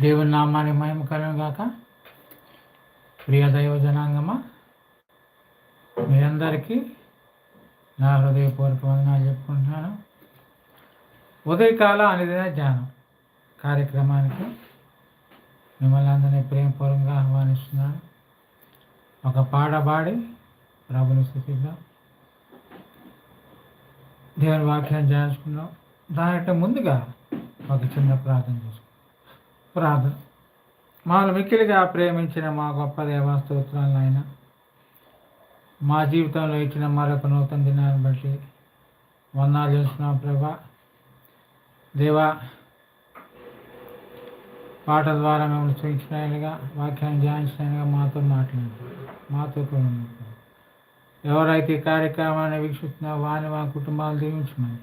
దేవుని నామాన్ని మహిమ కలను గాక. ప్రియ దైవ జనాంగమా మీ అందరికీ నా హృదయపూర్వక వందనాలు చెప్పుకుంటున్నాను. ఉదయకాల అనేది ధ్యానం కార్యక్రమానికి మిమ్మల్ని అందరినీ ప్రేమపూర్వకంగా ఆహ్వానిస్తున్నాను. ఒక పాట పాడి ప్రభుని స్థితిగా దేవుని వాక్యాన్ని ధ్యానించుకుందాం. దానికంటే ముందుగా ఒక చిన్న ప్రార్థన చేసుకున్నాం ప్రార్థన. మాను మిక్కిలిగా ప్రేమించిన మా గొప్ప దేవాస్తోత్రాలను ఆయన మా జీవితంలో ఇచ్చిన మరొక నూతన దినాన్ని బట్టి వందాలు చేస్తున్నాం ప్రభా. దేవా పాట ద్వారా మిమ్మల్ని చూపించినగా వాక్యాన్ని ధ్యానించినగా మాతో మాట్లాడండి. మాతో కూడా ఎవరైతే ఈ కార్యక్రమాన్ని వీక్షిస్తున్నారో వాని మా కుటుంబాలు దీవించమని.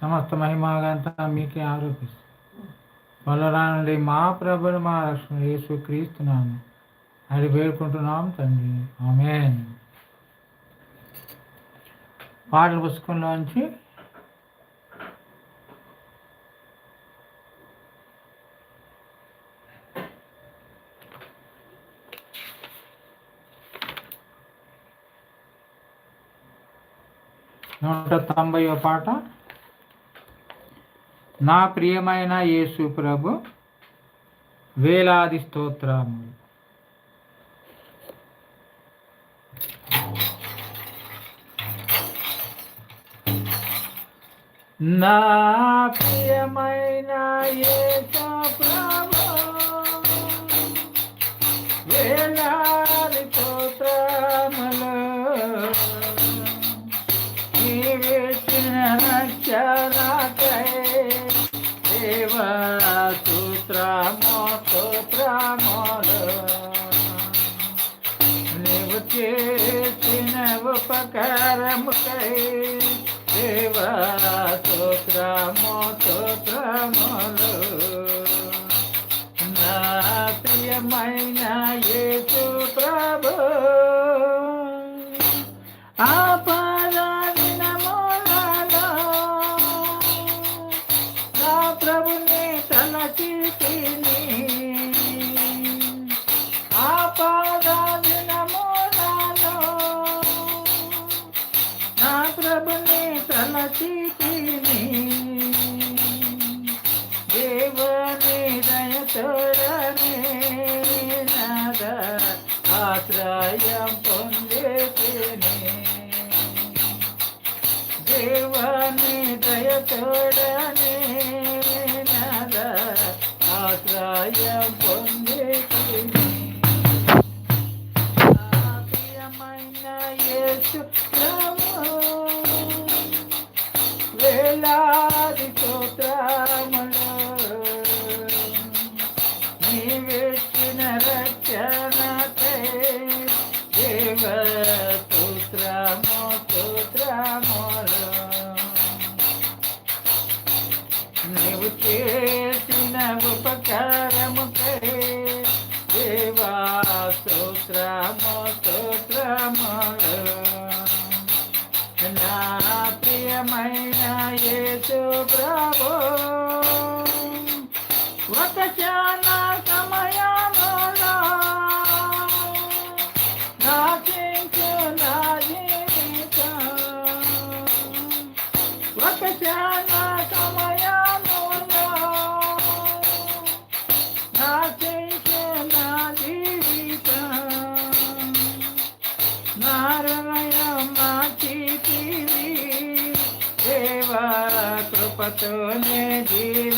సమస్త మహిమాగంతా మీకే ఆరోపిస్తుంది బలరానుడి మా ప్రభుని మా రక్షణ యేసు క్రీస్తున్నాను అది వేడుకుంటున్నాం తండ్రి. ఆమె పాటల పుస్తకంలోంచి నూట తొంభైవ పాట. నా ప్రియమైన యేసు ప్రభు వేలాది స్తోత్రములు. నా ప్రియమైన యేసు ప్రభు సూత్రములు నీవు చేసిన ఉపకారముకై దేవా సూత్రమో సూత్రములు నా ప్రియమైన యేసు ప్రభు ఆ ప్రభుని తలచి తిని దేవుని దయతోడనే నాద ఆశ్రయం పొందేతిని దేవుని దయతోడనే నాద ఆశ్రయం పొందేతిని నా ప్రియమైన యేసు ప్రభు వేలాది స్తోత్రములు నీవెచ్చిన రక్షణకై దేవ స్తోత్రము స్తోత్రములు నీవు చేసిన ఉపకారముకై దేవా స్తోత్రము స్తోత్రములు ప్రియమైన యేసు ప్రభు ఒక క్షణ సమయములో నాశించు నా జీవితం ఒక క్షణ సమయం પતને જીવ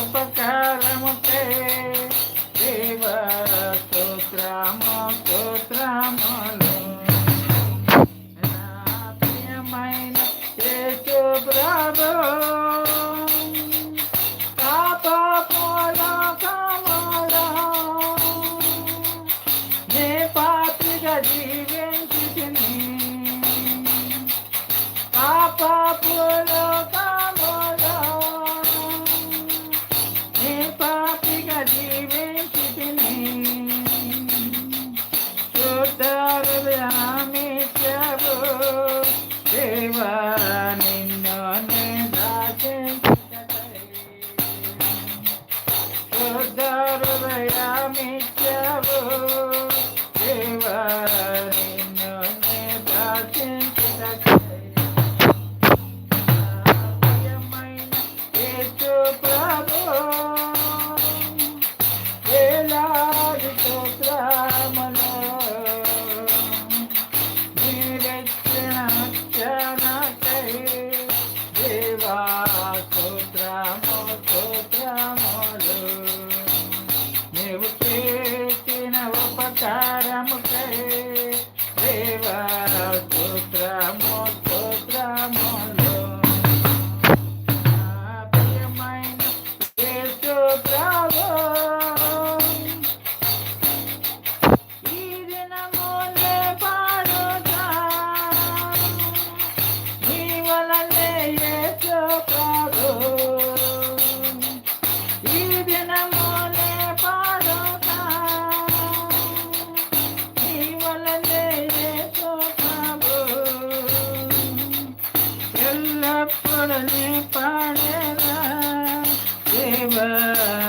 ఉపకారముతే దేవ స్తోత్రమ స్తోత్రములు. ప్రియమైన యేసు ప్రభు ఎల్లప్పుడు నీ పాడేలా దేవనాయందు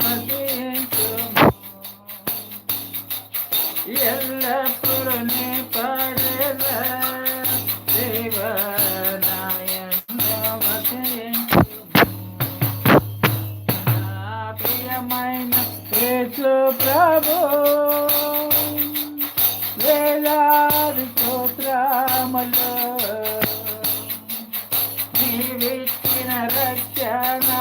వసించుము ఎల్లప్పుడు నీ పాడేలా దేవనాయందు వసించుము నా ప్రియమైన యేసు ప్రభు వేలాది స్తోత్రములు నీవిచ్చిన రక్షణకై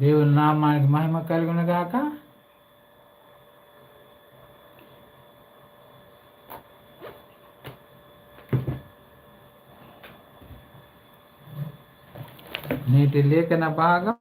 దేవుని నామానికి మహిమ కలుగును గాక. నేటి లేఖన భాగం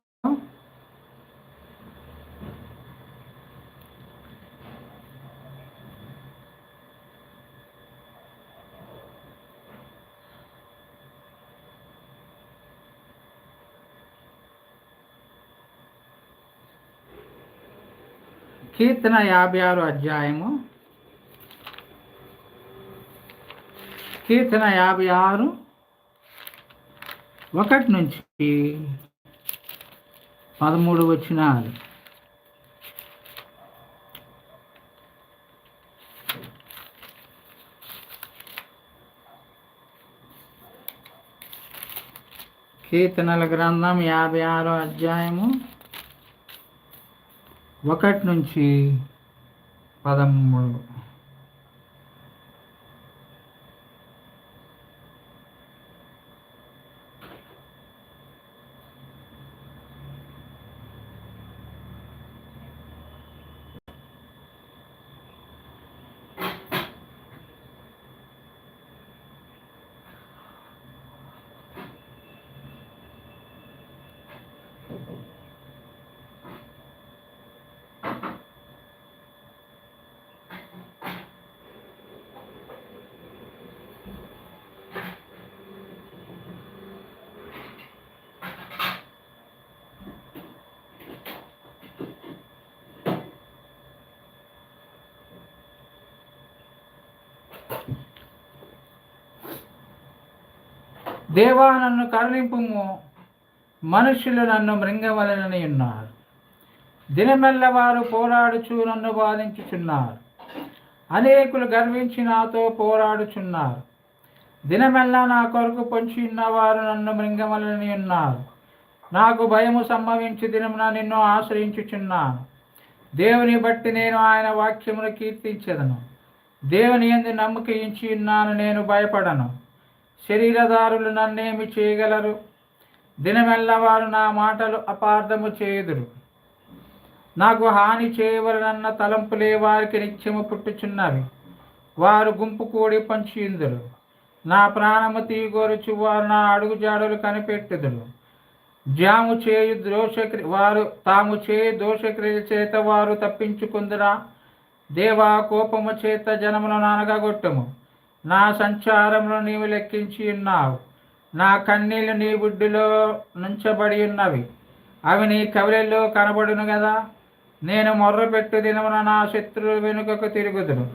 కీర్తన యాభై ఆరు అధ్యాయము. కీర్తన యాభై ఆరు ఒకటి నుంచి పదమూడు వచ్చినారు కీర్తనల గ్రంథం యాభై ఆరో అధ్యాయము. ఒకటి నుంచి పదమూడు. దేవా నన్ను కరుణింపుము మనుషులు నన్ను మృంగవలనని ఉన్నారు. దినమెల్ల వారు పోరాడుచు నన్ను బాధించుచున్నారు. అనేకులు గర్వించి నాతో పోరాడుచున్నారు. దినమెల్లా నా కొరకు పొంచి ఉన్నవారు నన్ను మృంగమలని ఉన్నారు. నాకు భయము సంభవించి దినమున నిన్ను ఆశ్రయించుచున్నాను. దేవుని బట్టి నేను ఆయన వాక్యమును కీర్తించదను. దేవుని ఎందు నమ్మకించి ఉన్నాను నేను భయపడను. శరీరదారులు నన్నేమి చేయగలరు? దినమెల్ల వారు నా మాటలు అపార్థము చేయుదురు. నాకు హాని చేయవలనన్న తలంపులే వారికి నిత్యము పుట్టుచున్నవి. వారు గుంపు కూడి పంచిందురు నా ప్రాణము తీగోరుచు వారు నా అడుగు జాడలు కనిపెట్టుదురు. జాము చేయు దోషక్రి వారు తాము చేయు దోషక్రియ చేత వారు తప్పించుకుందురా? దేవా కోపము చేత జనమును నానగొట్టము నా సంచారమును నీవు లెక్కించి ఉన్నావు. నా కన్నీళ్ళు నీ బుడ్డిలో నుంచబడి ఉన్నవి. అవి నీ కవిలల్లో కనబడును కదా నేను మొర్రపెట్టు దినమున నా శత్రువుల వెనుకకు తిరుగుదును.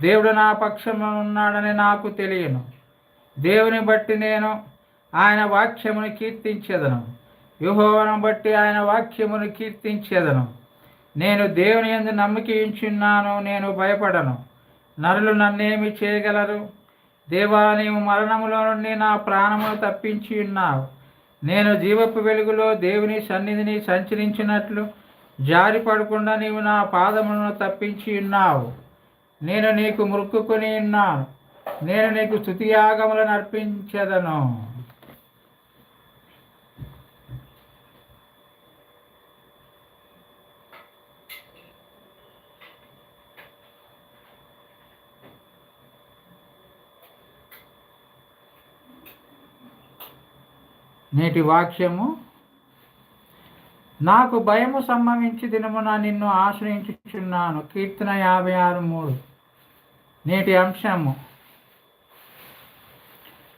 దేవుడు నా పక్షము ఉన్నాడని నాకు తెలియను. దేవుని బట్టి నేను ఆయన వాక్యమును కీర్తించేదను. యుహోవను బట్టి ఆయన వాక్యమును కీర్తించేదను. నేను దేవుని ఎందు నమ్మకించున్నాను నేను భయపడను. నరులు నన్నేమి చేయగలరు? దేవా నీవు మరణములో నుండి నా ప్రాణమును తప్పించి ఉన్నావు. నేను జీవపు వెలుగులో దేవుని సన్నిధిని సంచరించినట్లు జారి పడకుండా నీవు నా పాదములను తప్పించి ఉన్నావు. నేను నీకు మృక్కుకొని ఉన్నాను. నేను నీకు స్థుతియాగములను అర్పించదను. నేటి వాక్యము నాకు భయము సంభవించి దినమున నిన్ను ఆశ్రయించుచున్నాను. కీర్తన యాభై ఆరు మూడు. నేటి అంశము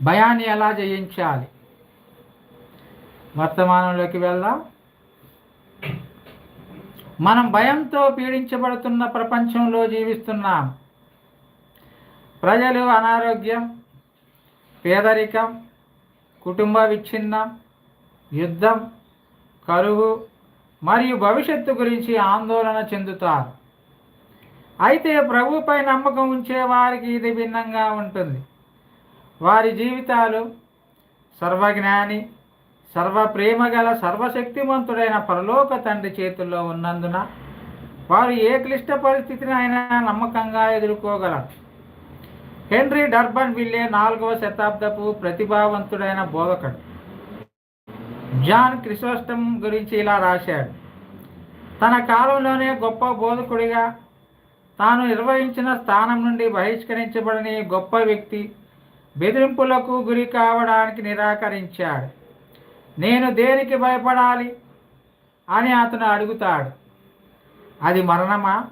భయాన్ని ఎలా జయించాలి? వర్తమానంలోకి వెళ్దాం. మనం భయంతో పీడించబడుతున్న ప్రపంచంలో జీవిస్తున్నాం. ప్రజలు అనారోగ్యం పేదరికం కుటుంబ విచ్ఛిన్నం యుద్ధం కరువు మరియు భవిష్యత్తు గురించి ఆందోళన చెందుతారు. అయితే ప్రభుపై నమ్మకం ఉంచే వారికి ఇది భిన్నంగా ఉంటుంది. వారి జీవితాలు సర్వజ్ఞాని సర్వ ప్రేమ గల సర్వశక్తిమంతుడైన పరలోక తండ్రి చేతుల్లో ఉన్నందున వారు ఏ క్లిష్ట పరిస్థితిని అయినా నమ్మకంగా ఎదుర్కోగలరు. హెన్రీ డర్బన్ విల్లే నాలుగవ శతాబ్దపు ప్రతిభావంతుడైన బోధకుడు. జాన్ క్రిసోస్టమ్ గురించి ఇలా రాశాడు. తన కాలంలోనే గొప్ప బోధకుడిగా తాను నిర్వహించిన స్థానం నుండి బహిష్కరించబడని గొప్ప వ్యక్తి బెదిరింపులకు గురి కావడానికి నిరాకరించాడు. నేను దేనికి భయపడాలి? అని అతను అడుగుతాడు. అది మరణమా?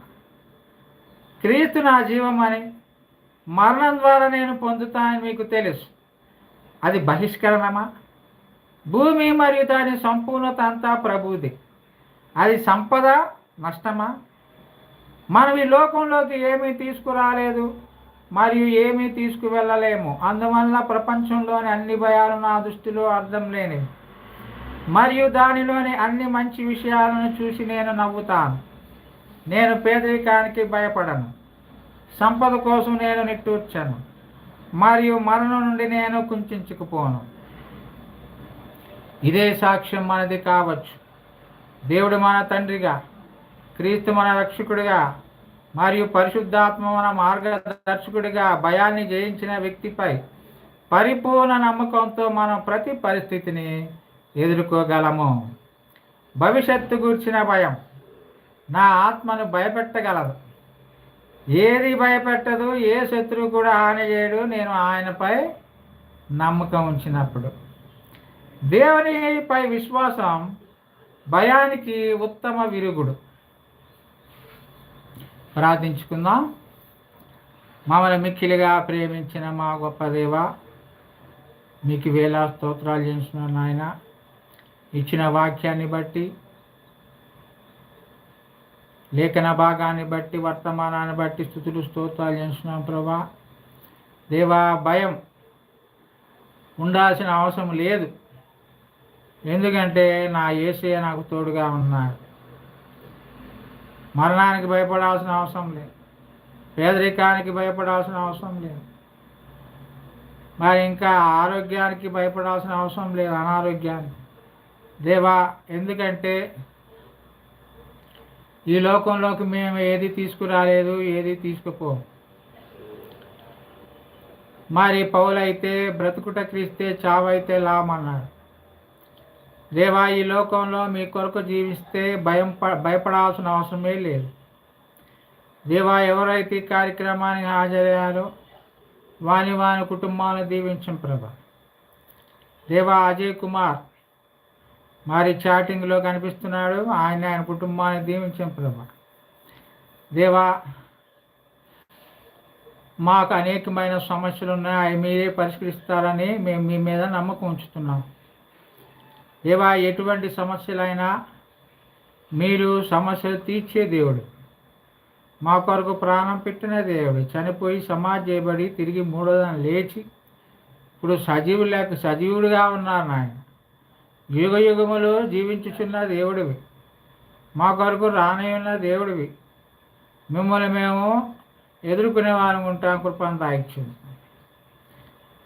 క్రీస్తు నా జీవమని మరణం ద్వారా నేను పొందుతానని మీకు తెలుసు. అది బహిష్కరణమా? భూమి మరియు దాని సంపూర్ణత అంతా ప్రభుది అది సంపద నష్టమా? మనం ఈ లోకంలోకి ఏమీ తీసుకురాలేదు మరియు ఏమీ తీసుకువెళ్ళలేము. అందువల్ల ప్రపంచంలోని అన్ని భయాలు నా దృష్టిలో అర్థం లేనివి. మరియు దానిలోని అన్ని మంచి విషయాలను చూసి నేను నవ్వుతాను. నేను పేదరికానికి భయపడను. సంపద కోసం నేను నిట్టూర్చను. మరియు మరణం నుండి నేను కుంచుకుపోను ఇదే సాక్ష్యం మనది కావచ్చు. దేవుడు మన తండ్రిగా క్రీస్తు మన రక్షకుడిగా మరియు పరిశుద్ధాత్మ మన మార్గదర్శకుడిగా భయాన్ని జయించిన వ్యక్తిపై పరిపూర్ణ నమ్మకంతో మనం ప్రతి పరిస్థితిని ఎదుర్కోగలము. భవిష్యత్తు గురించిన భయం నా ఆత్మను భయపెట్టగలదు. ఏది భయపెట్టదు ఏ శత్రువు కూడా హాని చేయడు నేను ఆయనపై నమ్మకం ఉంచినప్పుడు. దేవునిపై విశ్వాసం భయానికి ఉత్తమ విరుగుడు. ప్రార్థించుకుందాం. మమ్మల్ని మిక్కిలిగా ప్రేమించిన మా గొప్ప దేవ మీకు వేలా స్తోత్రాలు చేసిన నాయన. ఇచ్చిన వాక్యాన్ని బట్టి లేఖన భాగాన్ని బట్టి వర్తమానాన్ని బట్టి స్థుతులు స్తోత్రాలు చేస్తున్నాం ప్రభా. దేవా భయం ఉండాల్సిన అవసరం లేదు. ఎందుకంటే నా ఏసే నాకు తోడుగా ఉన్నాడు. మరణానికి భయపడాల్సిన అవసరం లేదు. పేదరికానికి భయపడాల్సిన అవసరం లేదు. మరి ఇంకా ఆరోగ్యానికి భయపడాల్సిన అవసరం లేదు అనారోగ్యానికి. దేవా ఎందుకంటే ఈ లోకంలోకి మేము ఏది తీసుకురాలేదు ఏది తీసుకుపో. మరి పౌలైతే బ్రతుకుట క్రీస్తే చావైతే లాభమన్నారు దేవా ఈ లోకంలో మీ కొరకు జీవిస్తే భయం ప- భయపడాల్సిన అవసరమే లేదు. దేవా ఎవరైతే ఈ కార్యక్రమానికి హాజరయ్యారో వాని వాని కుటుంబాలను దీవించం ప్రభ. దేవా అజయ్ కుమార్ మరి చాటింగ్లో కనిపిస్తున్నాడు. ఆయన ఆయన కుటుంబాన్ని దీవించం ప్రభా. దేవా మాకు అనేకమైన సమస్యలు ఉన్నాయి. అవి మీరే పరిష్కరిస్తారని మేము మీ మీద నమ్మకం ఉంచుతున్నాం. దేవా ఎటువంటి సమస్యలైనా మీరు సమస్యలు తీర్చే దేవుడు. మా కొరకు ప్రాణం పెట్టిన దేవుడు. చనిపోయి సమాధి చేయబడి తిరిగి మూడోదాన్ని లేచి ఇప్పుడు సజీవు లేక సజీవుడిగా ఉన్నారు నాయన యుగ యుగములు జీవించుచున్న దేవుడివి. మా కొరకు రానయ్యున్న దేవుడివి. మిమ్మల్ని మేము ఎదుర్కొనే వారం ఉంటాం కృపను దాయించింది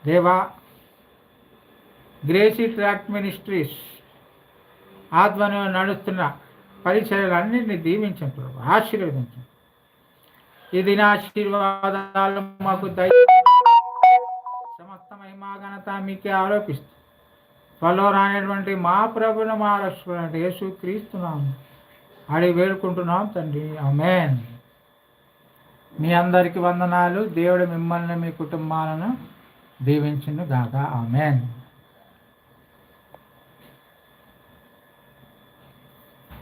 దేవా గ్రేసీ ట్రాక్ మినిస్ట్రీస్ ఆత్మను నడుస్తున్న పరిచయాలన్నింటినీ దీవించండి ప్రభు ఆశీర్వదించండి. ఇది దిన ఆశీర్వాదాలు మాకు దయ సమస్త మహిమా ఘనత మీకే ఆరోపిస్తుంది త్వరలో రానటువంటి మా ప్రభుని మా రక్షణ యేసు క్రీస్తున్నాం అడిగి వేడుకుంటున్నాం తండ్రి. అమేన్ మీ అందరికి వందనాలు. దేవుడు మిమ్మల్ని మీ కుటుంబాలను దీవించును గాక ఆమెన్.